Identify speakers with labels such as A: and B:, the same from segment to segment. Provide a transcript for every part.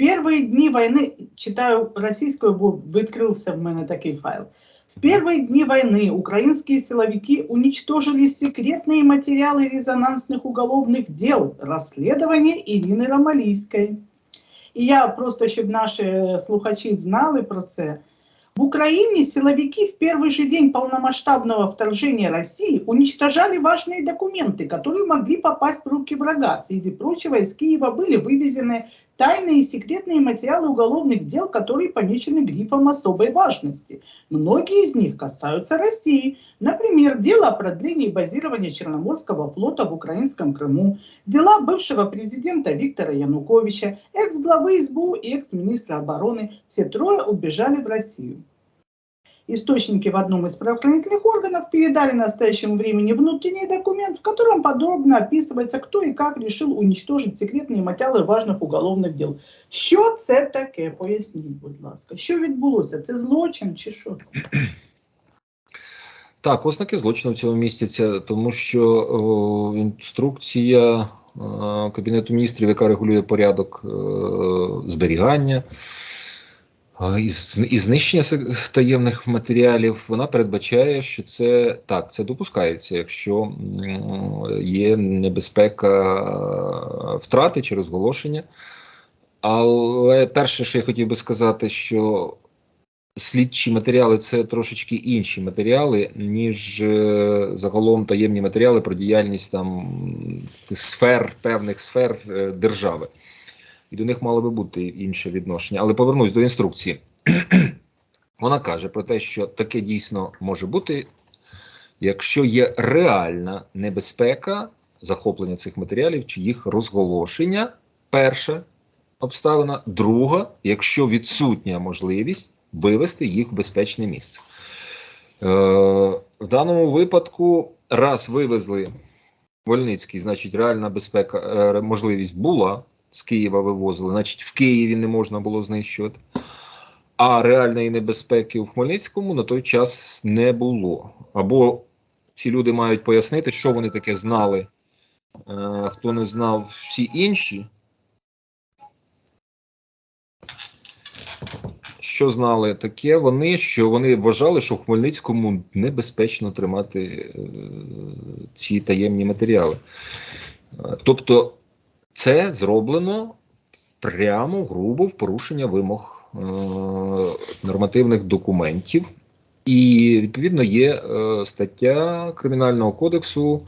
A: первые дни войны, читаю российскую, бо відкрився в мене такий файл. В первые дни войны украинские силовики уничтожили секретные материалы резонансных уголовных дел расследования Ирины Ромалійської. І я просто, щоб наші слухачі знали про це, в Украине силовики в первый же день полномасштабного вторжения России уничтожали важные документы, которые могли попасть в руки врага. Среди прочего, из Киева были вывезены тайные и секретные материалы уголовных дел, которые помечены грифом особой важности. Многие из них касаются России. Например, дело о продлении базирования Черноморского флота в украинском Крыму, дела бывшего президента Виктора Януковича, экс-главы СБУ и экс-министра обороны. Все трое убежали в Россию. Источники в одном из правоохранительных органов передали настоящему времени внутренний документ, в котором подробно описывается, кто и как решил уничтожить секретні матеріали важних уголовних дел. Що це таке? Поясніть, будь ласка. Що відбулося? Це злочин чи що?
B: Так, ознаки злочину в цьому містяться, тому що о, інструкція е, Кабінету міністрів, яка регулює порядок е, зберігання і, знищення таємних матеріалів, вона передбачає, що це так, це допускається, якщо є небезпека е, втрати чи розголошення. Але перше, що я хотів би сказати, що слідчі матеріали це трошечки інші матеріали, ніж е, загалом таємні матеріали про діяльність там сфер, певних сфер е, держави. І до них мало би бути інше відношення. Але повернусь до інструкції. Вона каже про те, що таке дійсно може бути, якщо є реальна небезпека захоплення цих матеріалів чи їх розголошення. Перша обставина. Друга, якщо відсутня можливість вивести їх в безпечне місце. Е, в даному випадку, раз вивезли Вольницький, значить, реальна безпека, е, можливість була з Києва вивозили, значить, в Києві не можна було знищувати. А реальної небезпеки в Хмельницькому на той час не було. Або ці люди мають пояснити, що вони таке знали, е, хто не знав всі інші. Що знали таке вони, що вони вважали, що в Хмельницькому небезпечно тримати е, ці таємні матеріали. Е, Тобто, це зроблено прямо грубо в порушення вимог е, нормативних документів, і відповідно є е, стаття Кримінального кодексу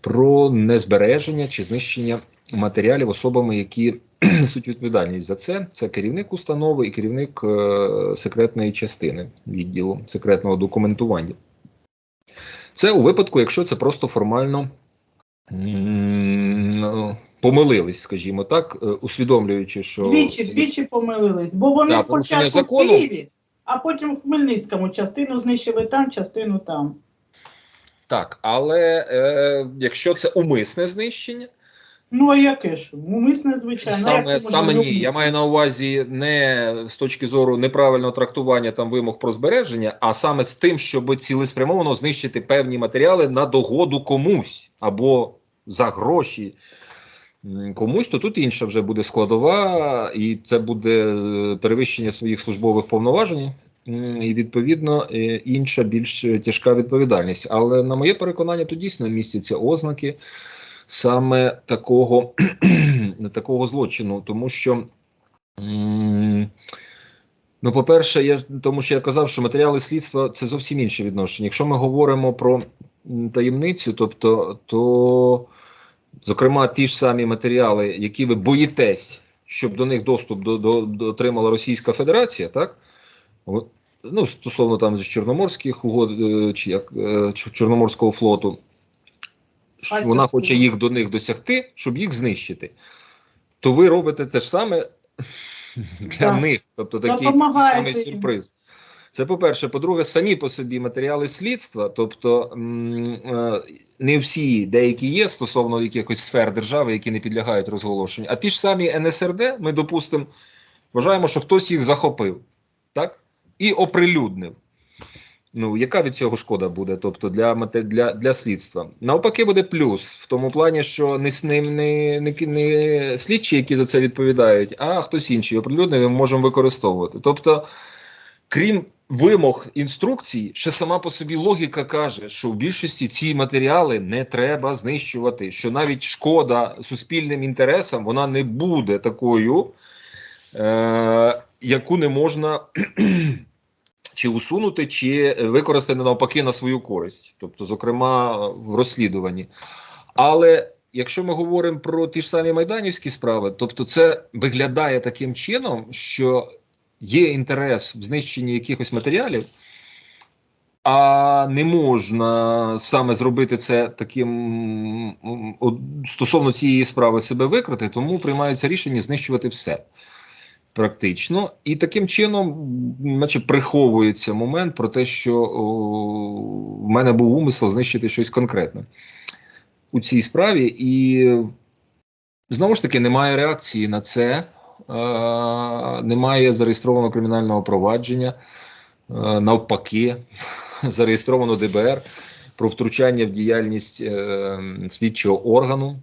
B: про незбереження чи знищення матеріалів особами, які несуть відповідальність за це. Це керівник установи і керівник е, секретної частини відділу секретного документування. Це у випадку, якщо це просто формально помилились, скажімо так, е, усвідомлюючи, що
A: Двічі, двічі помилились, бо вони
B: порушення
A: спочатку
B: закону.
A: в Києві, а потім в Хмельницькому частину знищили там, частину там.
B: так, але е, якщо це умисне знищення,
A: Ну а яке ж? Умисне, звичайно.
B: Саме, саме ні. Я маю на увазі не з точки зору неправильного трактування там вимог про збереження, а саме з тим, щоб цілеспрямовано знищити певні матеріали на догоду комусь або за гроші комусь, то тут інша вже буде складова, і це буде е, перевищення своїх службових повноважень. І відповідно е, інша більш тяжка відповідальність. Але на моє переконання, то дійсно містяться ознаки саме такого, такого злочину, тому що. Ну, по-перше, я тому що я казав, що матеріали слідства це зовсім інше відношення. Якщо ми говоримо про таємницю, тобто, то, зокрема, ті ж самі матеріали, які ви боїтесь, щоб до них доступ до, до, до отримала Російська Федерація, так? Ну, стосовно там з Чорноморських угод е, чи як е, Чорноморського флоту, що вона хоче їх до них досягти, щоб їх знищити. То ви робите те ж саме для
A: Так.
B: них. Тобто такий, такий самий сюрприз. Це по-перше. По-друге, самі по собі матеріали слідства, тобто е, не всі, деякі є стосовно якихось сфер держави, які не підлягають розголошенню. А ті ж самі НСРД, ми допустимо, вважаємо, що хтось їх захопив, так? І оприлюднив. Ну, яка від цього шкода буде? Тобто для для, для слідства? Навпаки, буде плюс в тому плані, що не, не, не, не, слідчі, які за це відповідають, а хтось інший оприлюднений ми можемо використовувати. Тобто, крім вимог інструкцій, ще сама по собі логіка каже, що в більшості ці матеріали не треба знищувати, що навіть шкода суспільним інтересам вона не буде такою, е, яку не можна чи усунути, чи використати навпаки на свою користь, тобто, зокрема, в розслідуванні. Але якщо ми говоримо про ті ж самі майданівські справи, тобто це виглядає таким чином, що є інтерес в знищенні якихось матеріалів, а не можна саме зробити це таким стосовно цієї справи себе викрити, тому приймається рішення знищувати все. Практично, і таким чином, наче приховується момент про те, що о, в мене був умисел знищити щось конкретне у цій справі, і знову ж таки немає реакції на це, немає зареєстрованого кримінального провадження. Е, навпаки, зареєстровано ДБР про втручання в діяльність е, слідчого органу.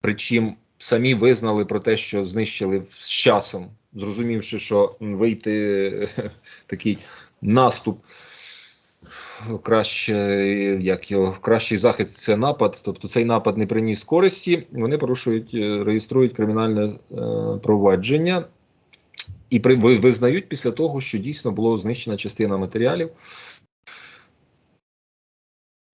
B: Причому самі визнали про те, що знищили з часом, зрозумівши, що вийти е, такий наступ. Краще, як його кращий захист це напад. Тобто цей напад не приніс користі. Вони порушують, е, реєструють кримінальне е, провадження і при, ви- визнають після того, що дійсно було знищена частина матеріалів.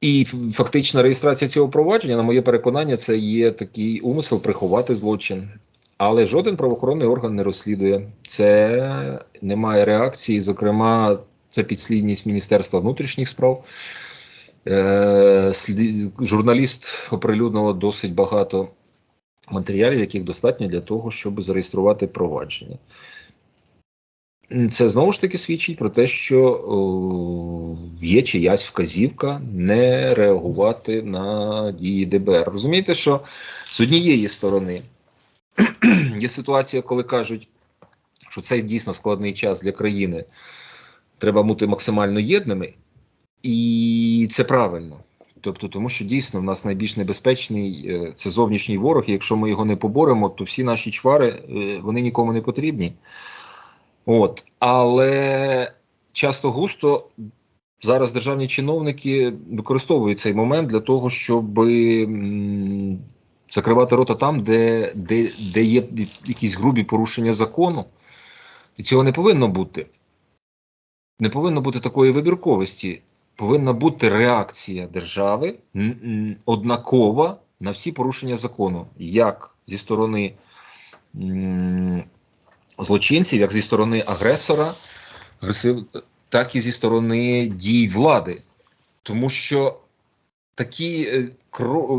B: І фактична реєстрація цього провадження, на моє переконання, це є такий умисел приховати злочин. Але жоден правоохоронний орган не розслідує. Це немає реакції. Зокрема, це підслідність Міністерства внутрішніх справ. Е, журналіст оприлюднило досить багато матеріалів, яких достатньо для того, щоб зареєструвати провадження. Це знову ж таки свідчить про те, що о, є чиясь вказівка не реагувати на дії ДБР. Розумієте, що з однієї сторони є ситуація, коли кажуть, що це дійсно складний час для країни, треба бути максимально єдними, і це правильно. Тобто, тому що дійсно в нас найбільш небезпечний е, це зовнішній ворог. І якщо ми його не поборемо, то всі наші чвари е, вони нікому не потрібні. От, але часто густо зараз державні чиновники використовують цей момент для того, щоб закривати рота там, де, де, де є якісь грубі порушення закону. І цього не повинно бути. Не повинно бути такої вибірковості. Повинна бути реакція держави однакова на всі порушення закону, як зі сторони злочинців, як зі сторони агресора, так і зі сторони дій влади. Тому що такі е,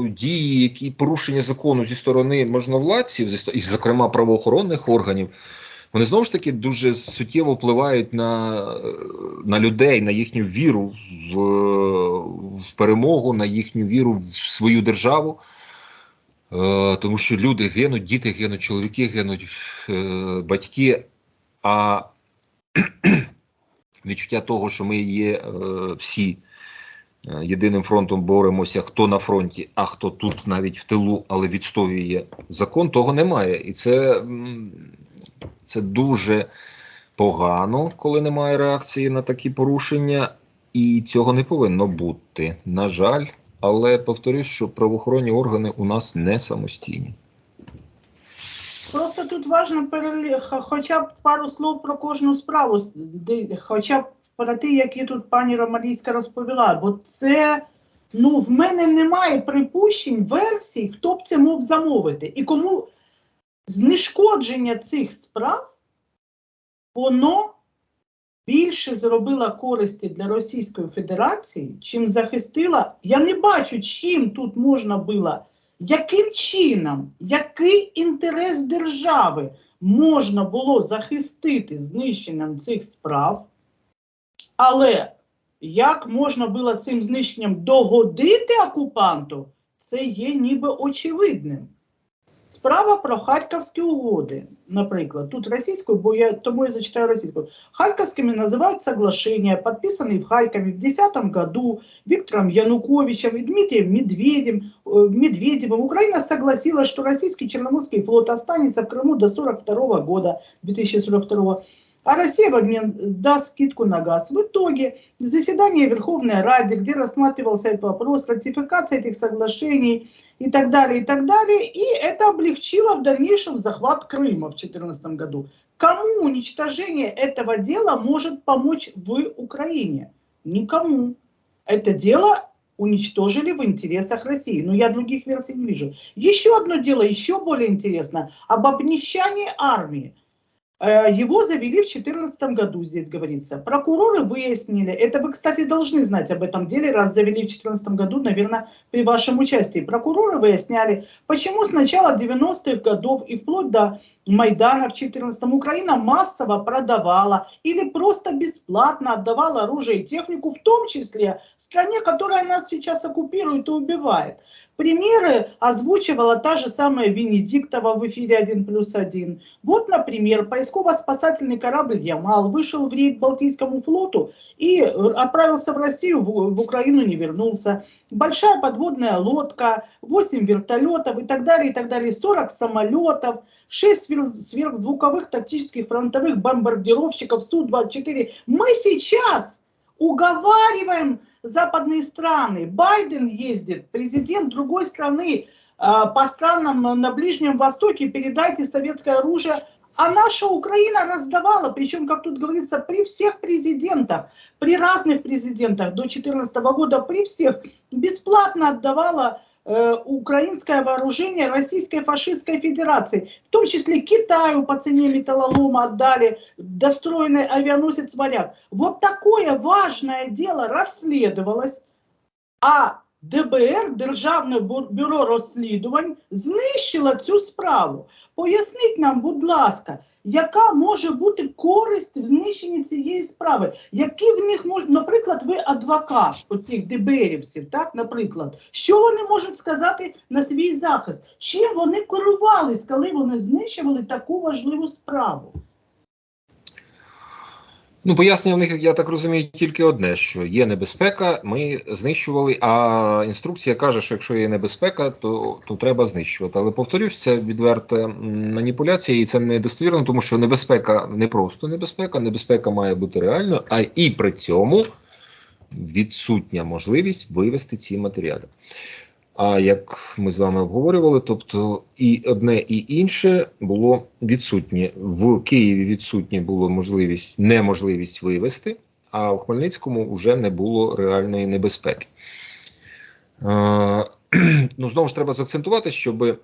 B: дії, які порушення закону зі сторони можновладців, і, зокрема правоохоронних органів, вони знову ж таки дуже суттєво впливають на, на людей, на їхню віру в, в перемогу, на їхню віру в свою державу. Е, тому що люди гинуть, діти гинуть, чоловіки гинуть, е, батьки. А відчуття того, що ми є е, всі е, єдиним фронтом боремося, хто на фронті, а хто тут навіть в тилу, але відстоює закон, того немає. І це, це дуже погано, коли немає реакції на такі порушення, і цього не повинно бути. На жаль. Але повторюсь, що правоохоронні органи у нас не самостійні.
A: Просто тут важно перелі... хоча б пару слов про кожну справу, хоча б про ті, які тут пані Ромалійська розповіла. Бо це, ну, в мене немає припущень, версій, хто б це мог замовити. І кому знешкодження цих справ, воно більше зробило користі для Російської Федерації, чим захистила. Я не бачу, чим тут можна було яким чином, який інтерес держави можна було захистити знищенням цих справ, але як можна було цим знищенням догодити окупанту, це є ніби очевидним. Справа про Харківські угоди, наприклад, тут російською, бо я тому я зачитаю російською. Харьковскими называют соглашения, подписанные в Харькове в 2010 году Виктором Януковичем и Дмитрием Медведем, э, Медведевым. Украина согласилась, что российский Черноморский флот останется в Крыму до 42 года, 2042 А Россия в обмен даст скидку на газ. В итоге заседание Верховной Рады, где рассматривался этот вопрос, ратификация этих соглашений и так далее, и так далее, и это облегчило в дальнейшем захват Крыма в 2014 году. Кому уничтожение этого дела может помочь в Украине? Никому. Это дело уничтожили в интересах России. Но я других версий не вижу. Еще одно дело, еще более интересно, об обнищании армии. Э, Его завели в 2014 году, здесь говорится. Прокуроры выяснили, это вы, кстати, должны знать об этом деле, раз завели в 2014 году, наверное, при вашем участии. Прокуроры выясняли, почему с начала 90-х годов и вплоть до Майдана в 2014 Украина массово продавала или просто бесплатно отдавала оружие и технику, в том числе стране, которая нас сейчас оккупирует и убивает. Примеры озвучивала та же самая Венедиктова в эфире 1 плюс 1. Вот, например, поисково-спасательный корабль «Ямал» вышел в рейд Балтийскому флоту и отправился в Россию, в, в Украину не вернулся. Большая подводная лодка, 8 вертолетов и так далее, и так далее, 40 самолетов, 6 сверхзвуковых тактических фронтовых бомбардировщиков Су-24. Мы сейчас уговариваем западные страны. Байден ездит, президент другой страны, а, по странам на Ближнем Востоке, передайте советское оружие. А наша Украина раздавала, причем, как тут говорится, при всех президентах, при разных президентах до 2014 года, при всех, бесплатно отдавала Э, украинское вооружение Российской фашистской федерации. В том числе Китаю по цене металлолома отдали достроенный авианосец «Варяг». Вот такое важное дело расследовалось, а ДБР, Державне бюро розслідувань, знищило цю справу. Поясніть нам, будь ласка, яка може бути користь в знищенні цієї справи? Які в них можуть, наприклад, ви адвокат оцих деберівців, так, наприклад, що вони можуть сказати на свій захист? Чим вони керувались, коли вони знищували таку важливу справу?
B: Ну, пояснення в них, я так розумію, тільки одне: що є небезпека, ми знищували. А інструкція каже, що якщо є небезпека, то то треба знищувати. Але повторюсь, це відверта маніпуляція, і це недостовірно, тому що небезпека не просто небезпека, небезпека має бути реальною, а і при цьому відсутня можливість вивести ці матеріали. А як ми з вами обговорювали, тобто і одне, і інше було відсутнє в Києві. Відсутнє було можливість, неможливість вивести, а в Хмельницькому вже не було реальної небезпеки. Е, ну знову ж треба заакцентувати, щоб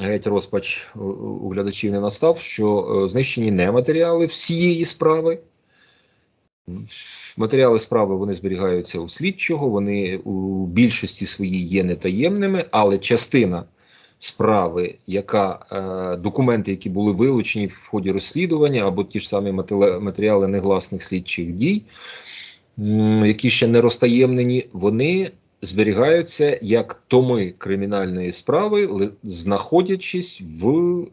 B: геть розпач у глядачів не настав, що е, знищені не матеріали всієї справи. Матеріали справи вони зберігаються у слідчого, вони у більшості своїй є нетаємними, але частина справи, яка е, документи, які були вилучені в ході розслідування, або ті ж самі матеріали негласних слідчих дій, які ще не розтаємнені, вони зберігаються як томи кримінальної справи, знаходячись в е,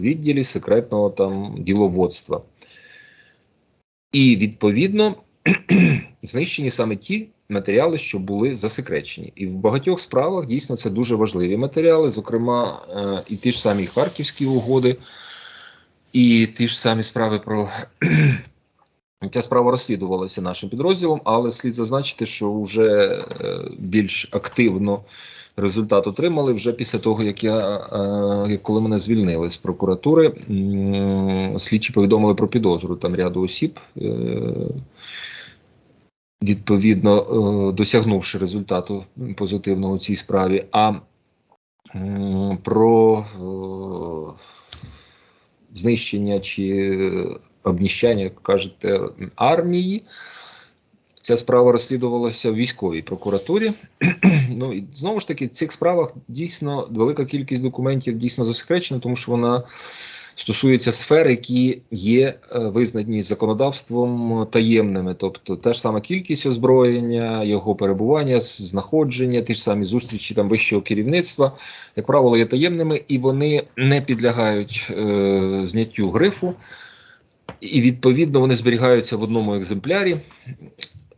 B: відділі секретного там діловодства. І відповідно знищені саме ті матеріали, що були засекречені. І в багатьох справах дійсно це дуже важливі матеріали, зокрема, е, і ті ж самі Харківські угоди, і ті ж самі справи про. Ця справа розслідувалася нашим підрозділом, але слід зазначити, що вже е, більш активно результат отримали вже після того, як я е, коли мене звільнили з прокуратури, слідчі повідомили про підозру там ряду осіб. Е, відповідно, е, досягнувши результату позитивного у цій справі, а про знищення чи обніщання, як кажете, армії. Ця справа розслідувалася в військовій прокуратурі. ну і знову ж таки, в цих справах дійсно велика кількість документів дійсно засекречена, тому що вона стосується сфер, які є е, визнані законодавством таємними, тобто та ж сама кількість озброєння, його перебування, знаходження, ті ж самі зустрічі там вищого керівництва, як правило, є таємними, і вони не підлягають е, зняттю грифу, і відповідно вони зберігаються в одному екземплярі.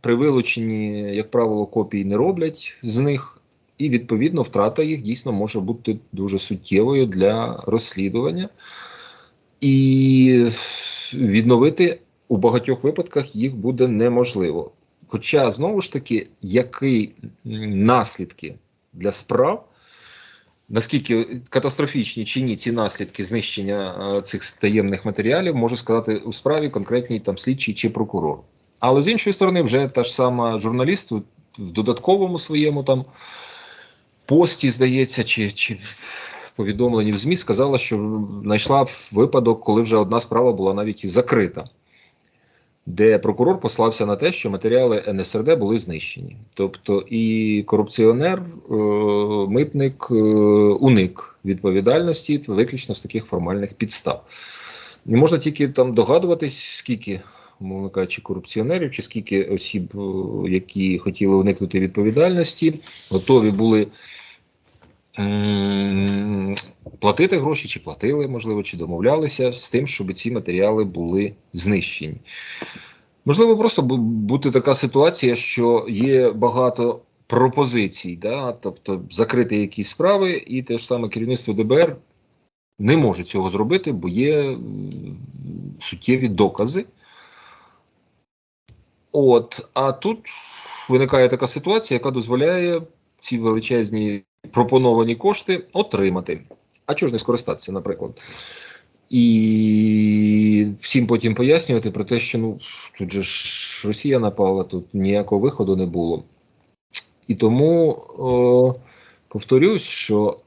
B: При вилученні, як правило, копій не роблять з них, і відповідно втрата їх дійсно може бути дуже суттєвою для розслідування. І відновити у багатьох випадках їх буде неможливо. Хоча, знову ж таки, які наслідки для справ, наскільки катастрофічні чи ні ці наслідки знищення е, цих таємних матеріалів, може сказати у справі конкретній там слідчий чи прокурор. Але з іншої сторони, вже та ж сама журналіст в додатковому своєму там пості, здається, чи, чи повідомленні в ЗМІ сказала, що знайшла випадок, коли вже одна справа була навіть і закрита, де прокурор послався на те, що матеріали НСРД були знищені. Тобто і корупціонер, е, митник е, уник відповідальності виключно з таких формальних підстав. І можна тільки там догадуватись, скільки, мовно кажучи, корупціонерів, чи скільки осіб, е, які хотіли уникнути відповідальності, готові були платити гроші, чи платили, можливо, чи домовлялися з тим, щоб ці матеріали були знищені. Можливо, просто бути така ситуація, що є багато пропозицій, да? тобто закрити якісь справи, і те ж саме керівництво ДБР не може цього зробити, бо є суттєві докази. От, а тут виникає така ситуація, яка дозволяє ці величезні пропоновані кошти отримати. А чого ж не скористатися, наприклад? І всім потім пояснювати про те, що ну тут же ж Росія напала, тут ніякого виходу не було. І тому о, повторюсь, що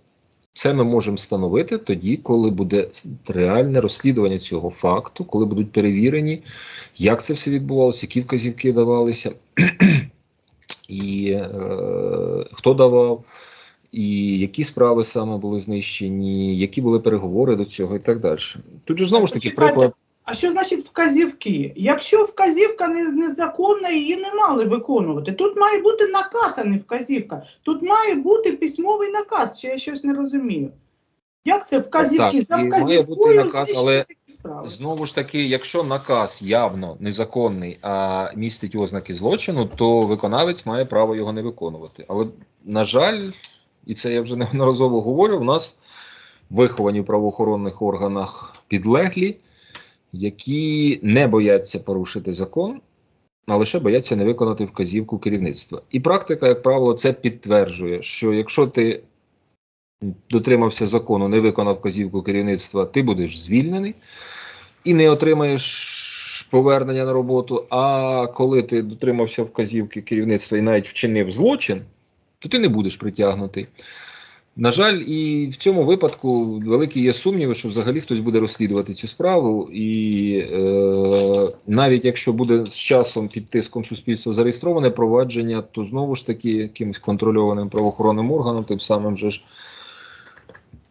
B: це ми можемо встановити тоді, коли буде реальне розслідування цього факту, коли будуть перевірені, як це все відбувалося, які вказівки давалися, і е, хто давав, і які справи саме були знищені, які були переговори до цього, і так далі. Тут же знову ж таки приклад.
A: А що значить вказівки? Якщо вказівка незаконна, її не мали виконувати. Тут має бути наказ, а не вказівка. Тут має бути письмовий наказ, чи я щось не розумію. Як це вказівки?
B: Так,
A: За
B: має
A: вказівкою
B: бути наказ, але. Знову ж таки, якщо наказ явно незаконний, а містить ознаки злочину, то виконавець має право його не виконувати. Але, на жаль, і це я вже неодноразово говорю, у нас виховані в правоохоронних органах підлеглі, які не бояться порушити закон, а лише бояться не виконати вказівку керівництва. І практика, як правило, це підтверджує, що якщо ти дотримався закону, не виконав вказівку керівництва, ти будеш звільнений і не отримаєш повернення на роботу. А коли ти дотримався вказівки керівництва і навіть вчинив злочин, то ти не будеш притягнутий. На жаль, і в цьому випадку великі є сумніви, що взагалі хтось буде розслідувати цю справу, і е, навіть якщо буде з часом під тиском суспільства зареєстроване провадження, то знову ж таки якимось контрольованим правоохоронним органом, тим самим же ж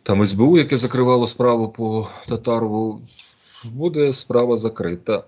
B: там СБУ, яке закривало справу по Татарову, буде справа закрита.